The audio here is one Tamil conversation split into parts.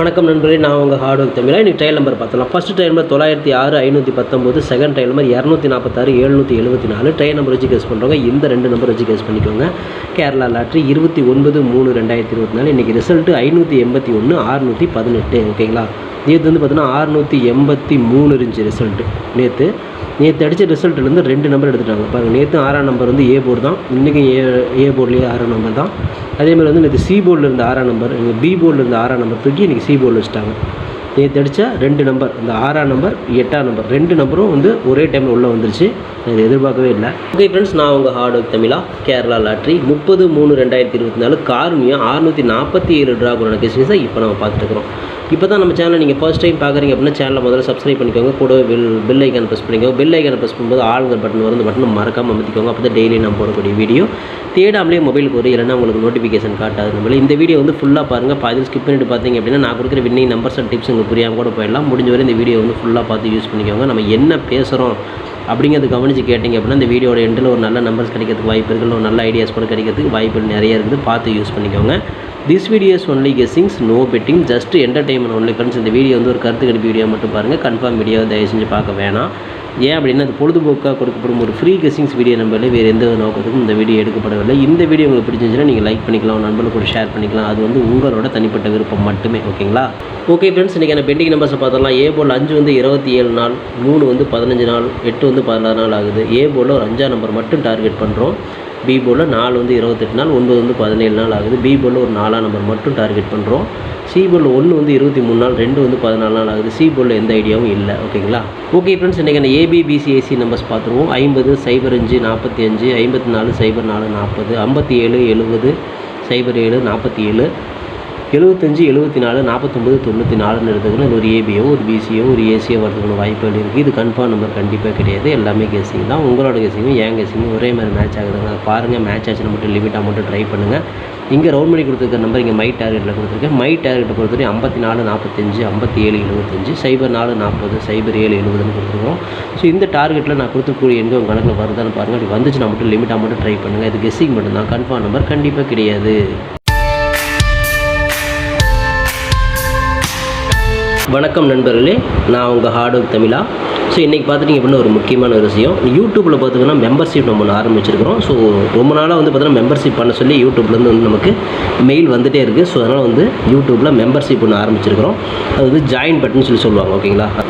வணக்கம் நண்பர்களே நான் உங்கள் ஹார்ட் ஒர்க் தமிழா. இன்றைக்கி ட்ரையல் நம்பர் பார்த்தலாம் ஃபஸ்ட் ட்ரையல் நம்பர் தொள்ளாயிரத்தி ஆறு ஐநூற்றி பத்தொம்போது செகண்ட் ட்ரையல் நம்பர் இரநூத்தி நாற்பத்தாறு எழுநூற்றி எழுபத்தி நாலு. ட்ரையல் நம்பர் வச்சு கேஸ் பண்ணுறவங்க இந்த ரெண்டு நம்பர் வச்சு கேஸ் பண்ணிக்கோங்க. கேரளா லாட்ரி இருபத்தி ஒன்பது மூணு ரெண்டாயிரத்தி இருபத்தி நாலு. இன்றைக்கி ரிசல்ட்டு ஐநூற்றி எண்பத்தி ஒன்று ஆறுநூற்றி பதினெட்டு. ஓகேங்களா நேற்று வந்து பார்த்தீங்கன்னா ஆறுநூற்றி எண்பத்தி மூணு இருந்துச்சு ரிசல்ட்டு நேற்று நேற்று அடித்த ரிசல்ட்லேருந்து ரெண்டு நம்பர் எடுத்துட்டாங்க. பாருங்கள் நேற்று ஆறாம் நம்பர் வந்து ஏ போர்டு தான். இன்றைக்கும் ஏ ஏ போர்ட்லேயே ஆறாம் நம்பர் தான். அதே மாதிரி வந்து நேற்று சி போர்டில் இருந்த ஆறாம் நம்பர் இங்கே பி போர்டில் இருந்த ஆறாம் நம்பர் தூக்கி இன்றைக்கி சி போர்டில் வச்சுட்டாங்க. நேற்று அடித்த ரெண்டு நம்பர் இந்த ஆறாம் நம்பர் எட்டாம் நம்பர் ரெண்டு நம்பரும் வந்து ஒரே டைமில் உள்ளே வந்துருச்சு. எனக்கு எதிர்பார்க்கவே இல்லை. ஓகே ஃப்ரெண்ட்ஸ் நான் உங்கள் ஹார்ட் ஒர்க் தமிழா கேரளா லாட்ரி முப்பது மூணு ரெண்டாயிரத்தி இருபத்தி நாலு கார்மியா அறுநூற்றி நாற்பத்தி ஏழு ட்ராகுன கேஸ் இப்போ நம்ம பார்த்துட்டு இப்போ தான் நம்ம சேனலை நீங்கள் ஃபர்ஸ்ட் டைம் பார்க்குறீங்க அப்படின்னா சேனலை முதல்ல சப்ஸ்கிரைப் பண்ணிக்கோங்க. கூட பெல் பெல் ஐக்கான் ப்ரெஸ் பண்ணிக்கோங்க. பெல் ஐக்கான் ப்ரெஸ் பண்ணும்போது ஆளுங்க பட்டன் வரும் அந்த பட்டன் மறக்காமல் அமைத்திக்கோங்க. அப்போ தான் டெய்லி நான் போடக்கூடிய வீடியோ தேடாமலே மொபைலுக்கு வரும் இல்லைன்னா உங்களுக்கு நோட்டிஃபிகேஷன் காட்டாது. நம்மள இந்த வீடியோ வந்து ஃபுல்லாக பாருங்கள் பாதி ஸ்கிப் பண்ணிட்டு பார்த்தீங்க அப்படின்னா நான் கொடுக்குற வின்னிங் நம்பர்ஸ் அண்ட் டிப்ஸ் உங்களுக்கு புரியாமல் கூட போயிடலாம். முடிஞ்ச வரை இந்த வீடியோ வந்து ஃபுல்லாக பார்த்து யூஸ் பண்ணிக்கோங்க. நம்ம என்ன பேசுகிறோம் அப்படிங்கிறது கவனித்து கேட்டிங்க அப்படின்னா இந்த வீடியோட எண்டில் ஒரு நல்ல நம்பர்ஸ் கிடைக்கிறதுக்கு வாய்ப்பு இருக்குது ஒரு நல்ல ஐடியாஸ் கூட கிடைக்கிறதுக்கு வாய்ப்புகள் நிறைய இருக்குது. பார்த்து யூஸ் பண்ணிக்கோங்க. This videos only guessings no betting just entertainment only friends இந்த வீடியோ வந்து ஒரு கருத்து கணிப்பு வீடியோ மட்டும் பாருங்கள் கன்ஃபார்ம் வீடியோ தயவு செஞ்சு பார்க்க வேணாம். ஏன் அப்படின்னா அது பொழுதுபோக்காக கொடுக்கப்படும் ஒரு ஃப்ரீ கெஸ்ஸிங்ஸ் வீடியோ நம்பரில் வேறு எந்த நோக்கத்துக்கும் இந்த வீடியோ எடுக்கப்படவில்லை. இந்த வீடியோ உங்களுக்கு பிடிச்சிருந்துச்சுன்னா நீங்கள் லைக் பண்ணிக்கலாம் நண்பர்களுக்கு கூட ஷேர் பண்ணிக்கலாம். அது வந்து உங்களோட தனிப்பட்ட விருப்பம் மட்டுமே ஓகேங்களா? ஓகே ஃப்ரெண்ட்ஸ் இன்றைக்கி நான் பெண்டிங் நம்பர்ஸை பார்த்தலாம் ஏ போல் அஞ்சு வந்து இருபத்தி ஏழு நாள் மூணு வந்து பதினஞ்சு நாள் எட்டு வந்து பதினாறு நாள் ஆகுது. ஏ போல் ஒரு அஞ்சாம் நம்பர் மட்டும் டார்கெட் பண்ணுறோம் பி போலில் நாலு வந்து இருபத்தெட்டு நாள் ஒன்பது வந்து பதினேழு நாள் ஆகுது. பி போலில் ஒரு நாலாம் நம்பர் மட்டும் டார்கெட் பண்ணுறோம் சி போலில் ஒன்று வந்து இருபத்தி மூணு நாள் ரெண்டு வந்து பதினாலு நாள் ஆகுது. சி போலில் எந்த ஐடியாவும் இல்லை. ஓகேங்களா? ஓகே ஃப்ரெண்ட்ஸ் இன்றைக்கி அந்த ஏபிபிசிஏசி நம்பர்ஸ் பார்த்துருவோம். ஐம்பது சைபர் அஞ்சு நாற்பத்தி அஞ்சு ஐம்பத்தி நாலு சைபர் நாலு நாற்பது ஐம்பத்தி ஏழு எழுபது சைபர் ஏழு நாற்பத்தி ஏழு எழுபத்தஞ்சு எழுபத்தி நாலு நாற்பத்தொம்பது தொண்ணூற்றி நாலுன்னு எடுத்துக்கணும் ஒரு ஏபியோ ஒரு பிசியோ ஒரு ஏசியோ வரதுக்கான வாய்ப்புகள் இருக்குது. இது கன்ஃபார்ம் நம்பர் கண்டிப்பாக கிடையாது. எல்லாமே கெஸிங் தான். உங்களோட கெஸிங்கும் ஏன் கெஸிங்கும் ஒரே மாதிரி மேட்ச் ஆகுதுங்க. அதை பாருங்கள் மேட்ச் ஆச்சுன்னு மட்டும் லிமிட்டாக மட்டும் ட்ரை பண்ணுங்கள் இங்கே ரவுண்ட் பண்ணி கொடுத்துருக்க நம்பர் இங்கே மை டார்கெட்டில் கொடுத்துருக்கேன். மை டார்கெட்டை பொறுத்தவரை ஐம்பத்தி நாலு நாற்பத்தஞ்சு ஐம்பத்தி ஏழு எழுபத்தஞ்சு சைபர் நாலு நாற்பது சைபர் ஏழு எழுபதுன்னு கொடுத்துருக்கோம். ஸோ இந்த டார்கெட்டில் நான் கொடுத்துக்கூடிய எங்கே உங்கள் கணக்கில் வருதான்னு பாருங்கள் அப்படி வந்துச்சுன்னா மட்டும் லிமிட்டாக மட்டும் ட்ரை பண்ணுங்கள் இது கெஸ்ஸிங் மட்டும்தான். கன்ஃபார்ம் நம்பர் கண்டிப்பாக கிடையாது. வணக்கம் நண்பர்களே நான் உங்கள் ஹார்ட் ஒர்க் தமிழா. ஸோ இன்றைக்கி பார்த்துட்டிங்க அப்படின்னா ஒரு முக்கியமான ஒரு விஷயம். யூடியூப்பில் பார்த்திங்கன்னா மெம்பர்ஷிப் நம்ம ஒன்று ஆரம்பிச்சிருக்கிறோம். ஸோ ரொம்ப நாளாக வந்து பார்த்தீங்கன்னா மெம்பர்ஷிப் பண்ண சொல்லி யூடியூப்லேருந்து வந்து நமக்கு மெயில் வந்துகிட்டே இருக்குது ஸோ அதனால் வந்து யூடியூப்பில் மெம்பர்ஷிப் ஒன்று ஆரம்பிச்சிருக்கிறோம். அது வந்து ஜாயின் பட்டன் சொல்லி சொல்லுவாங்க ஓகேங்களா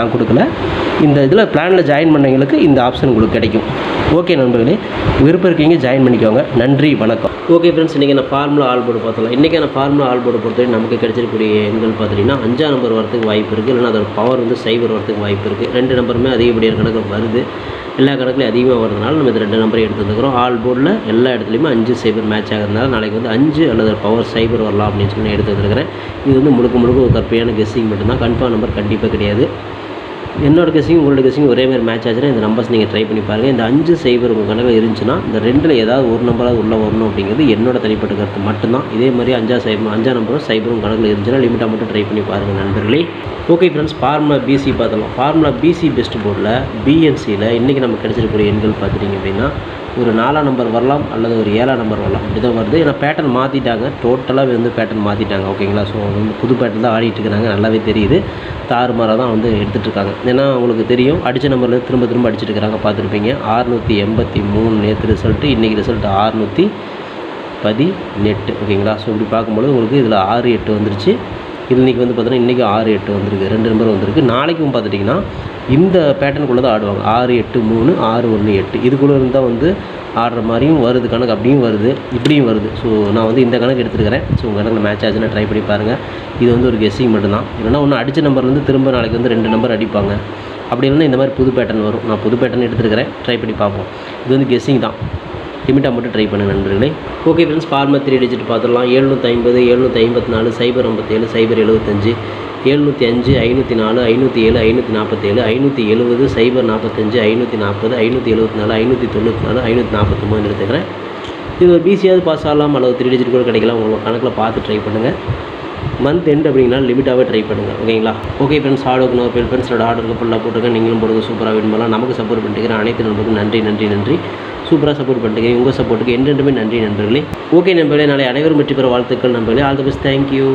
நான் கொடுக்கல. இந்த இதில் பிளானில் ஜாயின் பண்ணவங்களுக்கு இந்த ஆப்ஷன் உங்களுக்கு கிடைக்கும். ஓகே நண்பர்களே விருப்பம் இருக்கீங்க ஜாயின் பண்ணிக்கோங்க. நன்றி வணக்கம். ஓகே ஃப்ரெண்ட்ஸ் இன்றைக்கி நான் ஃபார்முலா ஆல் போர்டு பார்த்தலாம் இன்றைக்கான ஃபார்முலா ஆல் போர்டு பொறுத்தவரை நமக்கு கிடைச்சிருக்கக்கூடிய எண்கள் பார்த்தீங்கன்னா அஞ்சாம் நம்பர் வரதுக்கு வாய்ப்பு இருக்குது இல்லைன்னா அதோட பவர் வந்து சைபர் வரதுக்கு வாய்ப்பு இருக்குது ரெண்டு நம்பருமே அதிகப்படியான கணக்கு வருது. எல்லா கணக்குலையும் அதிகமாக வரதுனால நம்ம இது ரெண்டு நம்பரையும் எடுத்துருக்கிறோம். ஆல் போர்டில் எல்லா இடத்துலையுமே அஞ்சு சைபர் மேட்ச் ஆகிறதுனால நாளைக்கு வந்து அஞ்சு அல்லது பவர் சைபர் வரலாம் அப்படின்னு சொல்லி எடுத்து வந்துருக்கிறேன் இது வந்து முழுக்க முழுக்க ஒரு கற்பையான கெஸ்ஸிங் மட்டும்தான். கன்ஃபார்ம் நம்பர் கண்டிப்பாக கிடையாது. என்னோட கெஸிங் உங்களோட கெஸிங் ஒரே மாதிரி மேட்ச் ஆச்சுன்னா இந்த நம்பர்ஸ் நீங்கள் ட்ரை பண்ணி பாருங்கள் இந்த அஞ்சு சைபர் உங்கள் கனவு இருந்துச்சுன்னா இந்த ரெண்டில் ஏதாவது ஒரு நம்பராக உள்ளே வரணும் அப்படிங்கிறது என்னோட தனிப்பட்ட கருத்து. மட்டும்தான். இதே மாதிரி அஞ்சா சைபர் அஞ்சா நம்பரும் சைபரும் கணக்கில் இருந்துச்சுன்னா லிமிட்டாக மட்டும் ட்ரை பண்ணி பாருங்கள் நண்பர்களே. ஓகே ஃப்ரெண்ட்ஸ் ஃபார்முலா பிசி பார்த்தலாம் ஃபார்முலா பிசி பெஸ்ட் போர்டில் பிஎன்சியில் இன்றைக்கி நம்ம கிடைச்சிருக்கக்கூடிய எண்கள் பார்த்துட்டிங்க அப்படின்னா ஒரு நாலாம் நம்பர் வரலாம் அல்லது ஒரு ஏழாம் நம்பர் வரலாம். இப்படி தான் வருது. ஏன்னா பேட்டர்ன் மாற்றிட்டாங்க டோட்டலாக வந்து பேட்டர்ன் மாற்றிட்டாங்க ஓகேங்களா ஸோ வந்து புது பேட்டர்ன் தான் ஆடிட்டு இருக்கிறாங்க. நல்லாவே தெரியுது. தாறுமாறாக தான் வந்து எடுத்துகிட்டு இருக்காங்க. ஏன்னா உங்களுக்கு தெரியும் அடித்த நம்பரில் திரும்ப திரும்ப அடிச்சிட்டு இருக்கிறாங்க. பார்த்துருப்பீங்க. ஆறுநூற்றி எண்பத்தி மூணு நேற்று ரிசல்ட்டு இன்றைக்கி ரிசல்ட் ஆறுநூற்றி பதினெட்டு. ஓகேங்களா ஸோ இப்படி பார்க்கும்பொழுது உங்களுக்கு இதில் ஆறு எட்டு வந்துருச்சு. இன்றைக்கி வந்து பார்த்தீங்கன்னா இன்றைக்கி ஆறு எட்டு வந்திருக்கு. ரெண்டு நம்பர் வந்திருக்கு. நாளைக்கும் பார்த்துட்டிங்கன்னா இந்த பேட்டர்னுக்குள்ளே தான் ஆடுவாங்க. ஆறு எட்டு மூணு ஆறு ஒன்று எட்டு. இதுக்குள்ளே இருந்தால் வந்து ஆடுற மாதிரியும் வருது. கணக்கு அப்படியும் வருது. இப்படியும் வருது. ஸோ நான் வந்து இந்த கணக்கு எடுத்துருக்கிறேன். ஸோ உங்கள் கணக்கில் மேட்ச் ஆச்சுன்னா ட்ரை பண்ணி பாருங்கள் இது வந்து ஒரு கெஸ்ஸிங் மட்டும்தான். இல்லைன்னா ஒன்று அடித்த நம்பர்லேருந்து திரும்ப நாளைக்கு வந்து ரெண்டு நம்பர் அடிப்பாங்க. அப்படி இல்லைன்னா இந்த மாதிரி புது பேட்டர்ன் வரும். நான் புது பேட்டர்ன் எடுத்துருக்கிறேன். ட்ரை பண்ணி பார்ப்போம். இது வந்து கெஸ்ஸிங் தான். லிமிட்டாக மட்டும் ட்ரை பண்ணுங்கள் நண்பர்களே. Okay friends former three digit பார்த்துடலாம். எழுநூற்றி ஐம்பது எழுநூற்றி ஐம்பத்தி நாலு சைபர் ஐம்பத்தேழு சைபர் எழுபத்தஞ்சு எழுநூற்றி அஞ்சு ஐநூற்றி நாலு ஐநூற்றி ஏழு ஐநூற்றி நாற்பத்தேழு ஐநூற்றி எழுபது சைபர் நாற்பத்தஞ்சு ஐநூற்றி நாற்பது ஐநூற்றி எழுபத்தி நாலு ஐநூற்றி தொண்ணூற்றி நாலு ஐநூற்றி நாற்பத்தொம்பது எடுத்துக்கிறேன். இது ஒரு பிசியாவது பாஸ் ஆகலாம். அல்லது த்ரீ டிஜிட் கூட கிடைக்கலாம். உங்கள் கணக்கில் பார்த்து ட்ரை பண்ணுங்கள் மந்த் எண்ட் அப்படின்னா லிமிட்டாகவே ட்ரை பண்ணுங்கள் ஓகேங்களா ஓகே ஃப்ரெண்ட்ஸ் ஹார்ட் ஒர்க் நோர் ஃப்ரெண்ட்ஸோட ஆர்டருக்கு ஃபுல்லாக போட்டுருக்கேன். நீங்களும் போடுங்க. சூப்பராக வின் பண்ணலாம். நமக்கு சப்போர்ட் பண்ணிட்டு அனைத்து நண்பருக்கும் நன்றி நன்றி நன்றி. சூப்பராக சப்போர்ட் பண்ணிட்டு உங்கள் சப்போர்ட்டுக்கு என்றென்றுமே நன்றி நண்பர்களே. ஓகே நண்பர்களே நாளை அனைவரும் வெற்றி பெற வாழ்த்துக்கள் நண்பர்களே. All the best thank you